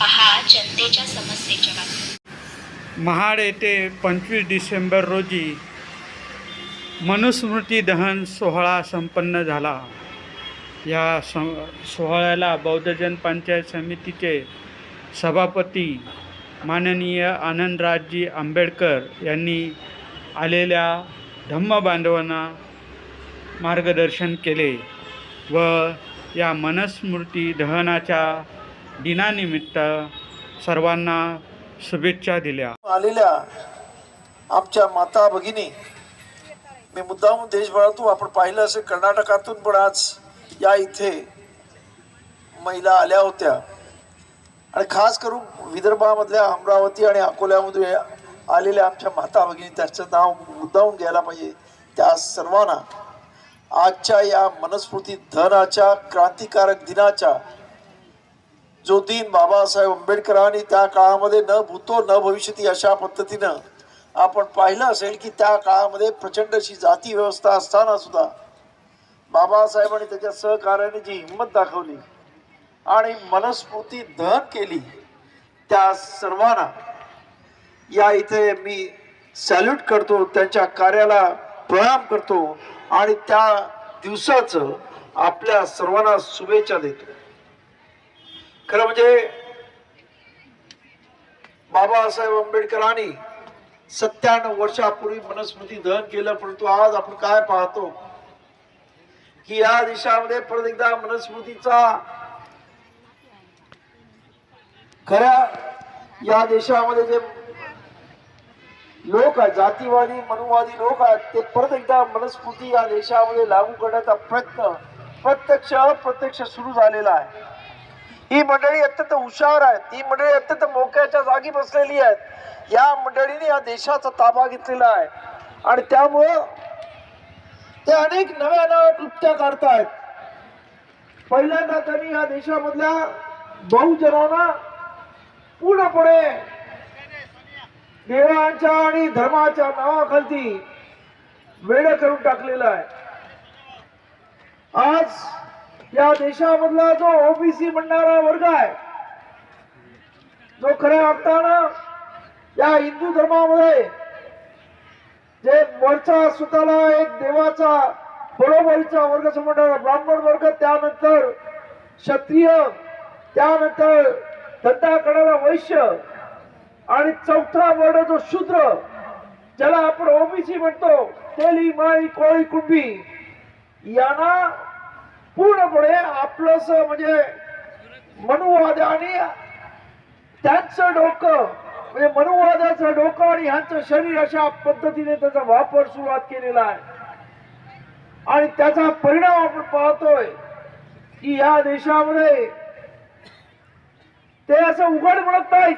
पहा जनतेच्या समस्येच्या बातम्या. महाड येथे पंचवीस डिसेंबर रोजी मनुस्मृती दहन सोहळा संपन्न झाला. या सं सोहळ्याला बौद्धजन पंचायत समितीचे सभापती माननीय आनंदराजजी आंबेडकर यांनी आलेल्या धम्म बांधवांना मार्गदर्शन केले व या मनस्मृती दहनाच्या दिनानिमित्त सर्वांना शुभेच्छा दिल्या. आलेल्या आमच्या माता भगिनी मी मुद्दाहून देशभरातून आपण पाहिलं असेल कर्नाटकातून पण आज या इथे महिला आल्या होत्या. आणि खास करून विदर्भामधल्या अमरावती आणि अकोल्यामधून आलेल्या आमच्या माता भगिनी त्याचं नाव मुद्दाहून घ्यायला पाहिजे. त्या सर्वांना आजच्या या मनस्फूर्ती धनाच्या क्रांतिकारक दिनाच्या जो तीन बाबासाहेब आंबेडकरांनी त्या काळामध्ये न भूतो न भविष्यती अशा पद्धतीनं आपण पाहिलं असेल की त्या काळामध्ये प्रचंड अशी जाती व्यवस्था असताना सुद्धा बाबासाहेबांनी त्याच्या सहकार्याने जी हिंमत दाखवली आणि मनस्फूर्ती दहन केली त्या सर्वांना या इथे मी सॅल्यूट करतो त्यांच्या कार्याला प्रणाम करतो आणि त्या दिवसाचं आपल्या सर्वांना शुभेच्छा देतो. खरं म्हणजे बाबासाहेब आंबेडकरांनी सत्त्याण्णव वर्षापूर्वी मनस्मृती दहन केलं परंतु आज आपण काय पाहतो? की या देशामध्ये परत एकदा मनस्मृतीचा खऱ्या या देशामध्ये जे लोक आहेत जातीवादी मनुवादी लोक आहेत ते परत एकदा मनस्फूर्ती या देशामध्ये लागू करण्याचा प्रयत्न प्रत्यक्ष अप्रत्यक्ष सुरू झालेला आहे. ही मंडळी अत्यंत हुशार आहेत. ही मंडळी अत्यंत मोक्याच्या जागी बसलेली आहेत. या मंडळीने या देशाचा ताबा घेतलेला आहे. आणि त्यामुळं ते अनेक नव्या नव्या कृत्या काढतायत. पहिल्यांदा त्यांनी या देशामधल्या बहुजनांना पूर्णपणे देवांच्या आणि धर्माच्या नावाखालती वेळ करून टाकलेला आहे. आज या देशामधला जो ओबीसी म्हणणारा वर्ग आहे जो खऱ्या अर्थानं या हिंदू धर्मामध्ये जे वरचा स्वतःला एक देवाचा बरोबरीचा वर्ग समजणारा ब्राह्मण वर्ग त्यानंतर क्षत्रिय त्यानंतर धंदा करणारा वैश्य आणि चौथा वर्ण जो शूद्र ज्याला आपण ओबीसी म्हणतो तेली माळी कोळी कुंभी यांना पूर्णपणे आपलंस म्हणजे मनुवादाने आणि त्यांचं डोकं म्हणजे मनुवादाचं डोकं आणि ह्यांचं शरीर अशा पद्धतीने त्याचा वापर सुरुवात केलेला आहे. आणि त्याचा परिणाम आपण पाहतोय की या देशामध्ये ते असं उघड म्हणत नाहीत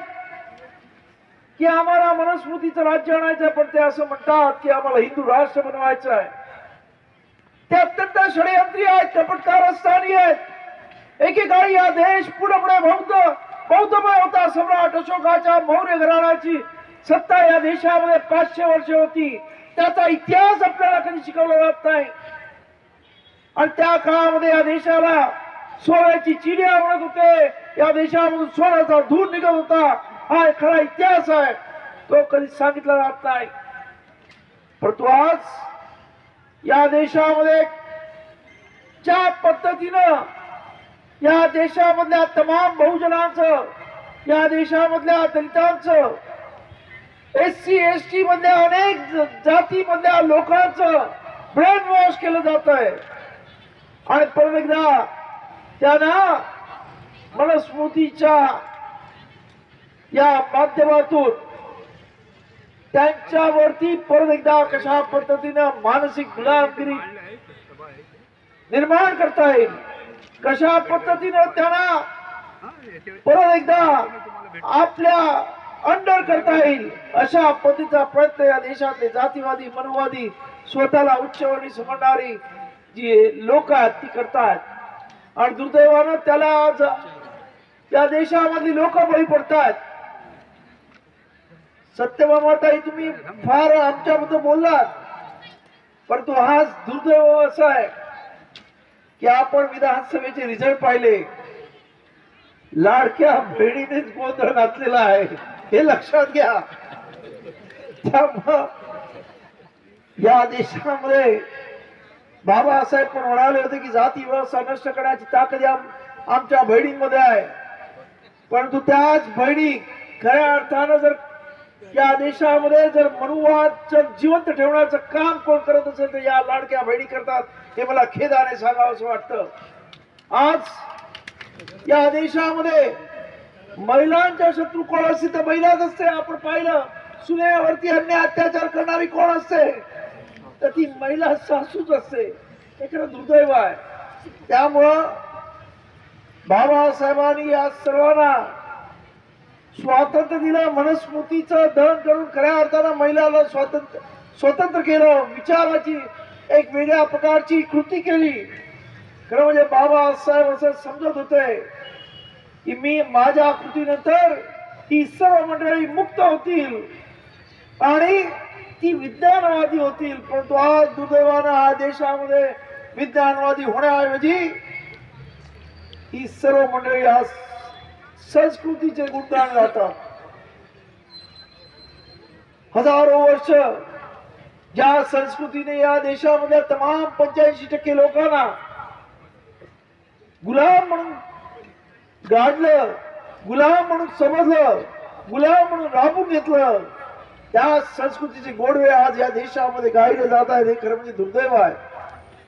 की आम्हाला मनस्मृतीचं राज्य आणायचं पण ते असं म्हणतात की आम्हाला हिंदू राष्ट्र बनवायचं आहे. ते अत्यंत षडयंत्री आहेत कपटकारस्थानी आहेत. एकेकाळी हा देश पूर्णपणे बौद्ध बौद्धमय होता सम्राट अशोकाच्या मौर्य घराण्याची सत्ता या देशामध्ये पाचशे वर्ष होती. त्याचा इतिहास आपल्याला कधी शिकवला जात नाही. आणि त्या काळामध्ये या देशाला सोन्याची चिडिया आवडत होते. या देशामधून सोन्याचा धूर निघत होता. हा खरा इतिहास आहे. तो कधी सांगितला जात नाही. परंतु आज या देशामध्ये ज्या पद्धतीनं या देशामधल्या तमाम बहुजनांचं या देशामधल्या दलितांचं एस सी एस टी मधल्या अनेक जातीमधल्या लोकांचं ब्रेन वॉश केलं जात आहे. आणि परत एकदा त्यांना मनस्मृतीच्या या माध्यमातून त्यांच्यावरती परत एकदा कशा पद्धतीनं मानसिक गुलामगिरी निर्माण करता येईल? कशा पद्धतीनं त्यांना परत एकदा आपल्या अंडर करता येईल? अशा पद्धतीचा प्रयत्न या देशातले जातीवादी मनुवादी स्वतःला उच्चवर्णी समजणारी जी लोक आहेत ती करतात आणि दुर्दैवानं त्याला आज त्या देशामधली लोक बळी पडतात सत्यभामाताई तुम्ही फार आमच्याबद्दल बोललात. परंतु हा दुर्दैव असा आहे की आपण विधानसभेचे रिझल्ट पाहिले. लाडक्या बहिणीनेच गोंधळ घातलेला आहे. हे लक्षात घ्या. त्यामुळं या देशामध्ये बाबासाहेब पण म्हणाले होते की जाती व्यवस्था नष्ट करण्याची ताकद या आमच्या बहिणींमध्ये आहे. परंतु त्याच बहिणी खऱ्या अर्थानं जर या देशामध्ये जर मनुवाद जिवंत ठेवण्याचं काम कोण करत असेल तर या लाडक्या बहिणी करतात हे मला खेदाने सांगावं असं वाटतं. आज या देशामध्ये महिलांच्या शत्रू कोण असते तर महिलाच असते. आपण पाहिलं सुनेवरती अन्य अत्याचार करणारी कोण असते? तर ती महिला सासूच असते. हे खरं दुर्दैव आहे. त्यामुळं बाबासाहेबांनी या सर्वांना स्वातंत्र्य दिला मनस्मृतीचं दहन करून खऱ्या अर्थानं महिलाला स्वातंत्र्य स्वतंत्र केलं. विचाराची एक वेगळ्या प्रकारची कृती केली. खरं म्हणजे बाबासाहेब असं समजत होते की मी माझ्या कृतीनंतर ही सर्व मंडळी मुक्त होतील आणि ती विज्ञानवादी होतील. परंतु आज दुर्दैवानं हा देशामध्ये विज्ञानवादी होण्याऐवजी ही सर्व मंडळी आज संस्कृतीचे गुणगान राहतात. हजारो वर्ष ज्या संस्कृतीने या देशामध्ये तमाम पंच्याऐंशी टक्के लोकांना गुलाम म्हणून गाडलं गुलाम म्हणून समजलं गुलाम म्हणून राबून घेतलं त्या संस्कृतीचे गोडवे आज या देशामध्ये गायले जात आहेत हे खरं म्हणजे दुर्दैव आहे.